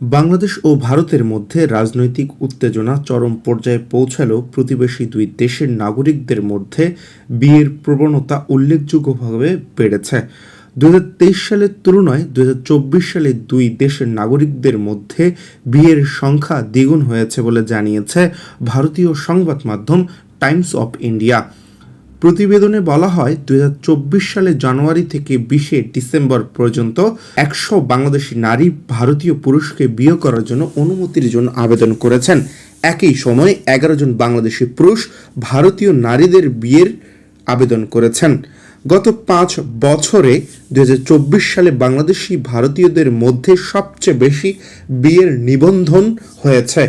বাংলাদেশ ও ভারতের মধ্যে রাজনৈতিক উত্তেজনা চরম পর্যায়ে পৌঁছালেও প্রতিবেশী দুই দেশের নাগরিকদের মধ্যে বিয়ের প্রবণতা উল্লেখযোগ্যভাবে বেড়েছে। দু হাজার তেইশ সালের তুলনায় দুই হাজার চব্বিশ সালে দুই দেশের নাগরিকদের মধ্যে বিয়ের সংখ্যা দ্বিগুণ হয়েছে বলে জানিয়েছে ভারতীয় সংবাদ মাধ্যম টাইমস অফ ইন্ডিয়া। প্রতিবেদনে বলা হয় দুই সালে জানুয়ারি থেকে বিশে ডিসেম্বর পর্যন্ত একশো বাংলাদেশি নারী ভারতীয় পুরুষকে বিয়ে করার জন্য অনুমতির জন্য আবেদন করেছেন। একই সময়ে এগারো জন বাংলাদেশি পুরুষ ভারতীয় নারীদের বিয়ের আবেদন করেছেন। গত পাঁচ বছরে দুই হাজার চব্বিশ সালে বাংলাদেশি ভারতীয়দের মধ্যে সবচেয়ে বেশি বিয়ের নিবন্ধন হয়েছে।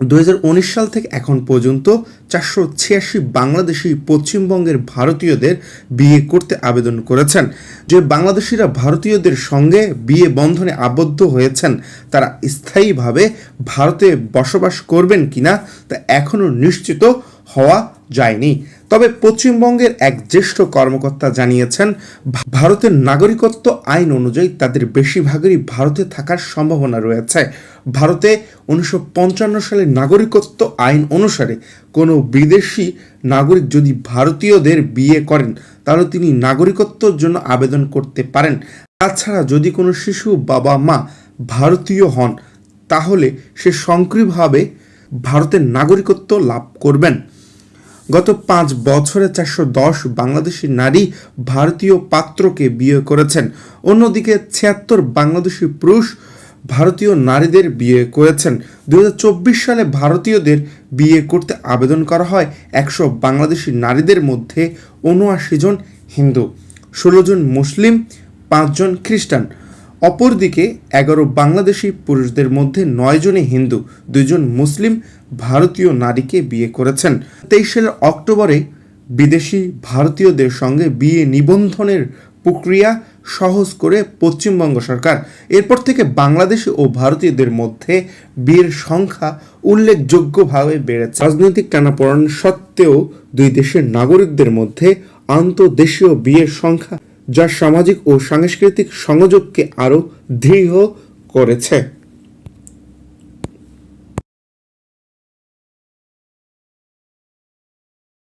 দু হাজার উনিশ সাল থেকে এখন পর্যন্ত চারশো ছিয়াশি বাংলাদেশি পশ্চিমবঙ্গের ভারতীয়দের বিয়ে করতে আবেদন করেছেন। যে বাংলাদেশিরা ভারতীয়দের সঙ্গে বিয়ে বন্ধনে আবদ্ধ হয়েছেন, তারা স্থায়ীভাবে ভারতে বসবাস করবেন কিনা তা এখনও নিশ্চিত হওয়া যায়নি। তবে পশ্চিমবঙ্গের এক জ্যেষ্ঠ কর্মকর্তা জানিয়েছেন ভারতের নাগরিকত্ব আইন অনুযায়ী তাদের বেশিরভাগেরই ভারতে থাকার সম্ভাবনা রয়েছে। ভারতে উনিশশো পঞ্চান্ন সালের নাগরিকত্ব আইন অনুসারে কোনো বিদেশি নাগরিক যদি ভারতীয়দের বিয়ে করেন, তাহলে তিনি নাগরিকত্বর জন্য আবেদন করতে পারেন। তাছাড়া যদি কোনো শিশু বাবা মা ভারতীয় হন, তাহলে সে সক্রিয়ভাবে ভারতের নাগরিকত্ব লাভ করবেন। গত পাঁচ বছরে চারশো দশ বাংলাদেশি নারী ভারতীয় পাত্রকে বিয়ে করেছেন। অন্যদিকে ছিয়াত্তর বাংলাদেশি পুরুষ ভারতীয় নারীদের বিয়ে করেছেন। দুই হাজার চব্বিশ সালে ভারতীয়দের বিয়ে করতে আবেদন করা হয় একশো বাংলাদেশি নারীদের মধ্যে উনআশি জন হিন্দু, ষোলো জন মুসলিম পাঁচজন খ্রিস্টান। অপরদিকে এগারো বাংলাদেশি পুরুষদের মধ্যে নয় জনই হিন্দু, দুইজন মুসলিম, ভারতীয় নারীকে বিয়ে করেছেন। তেইশ সালের অক্টোবরে বিদেশি ভারতীয়দের সঙ্গে বিয়ে নিবন্ধনের প্রক্রিয়া সহজ করে পশ্চিমবঙ্গ সরকার। এরপর থেকে বাংলাদেশি ও ভারতীয়দের মধ্যে বিয়ের সংখ্যা উল্লেখযোগ্যভাবে বেড়েছে। রাজনৈতিক টানাপোড়েন সত্ত্বেও দুই দেশের নাগরিকদের মধ্যে আন্তদেশীয় বিয়ের সংখ্যা যা সামাজিক ও সাংস্কৃতিক সংযোগকে আরও দৃঢ় করেছে।